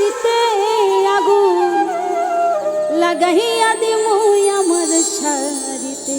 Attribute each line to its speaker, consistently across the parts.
Speaker 1: দিতে আগুন লাগাইয়া দিমু আমার শাড়িতে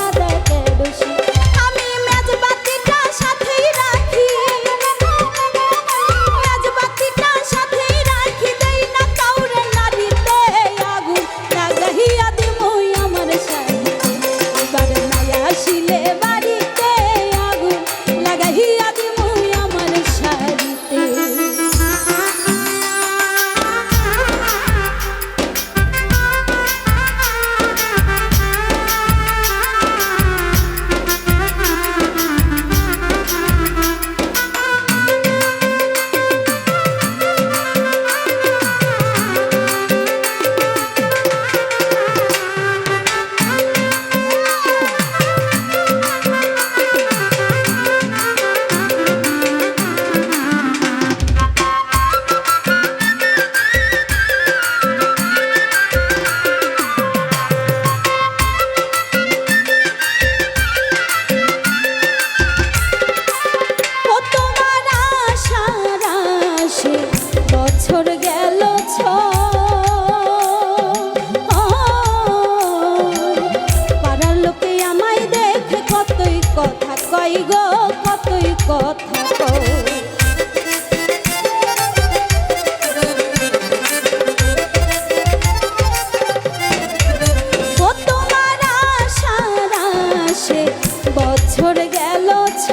Speaker 1: বছর গেল ছ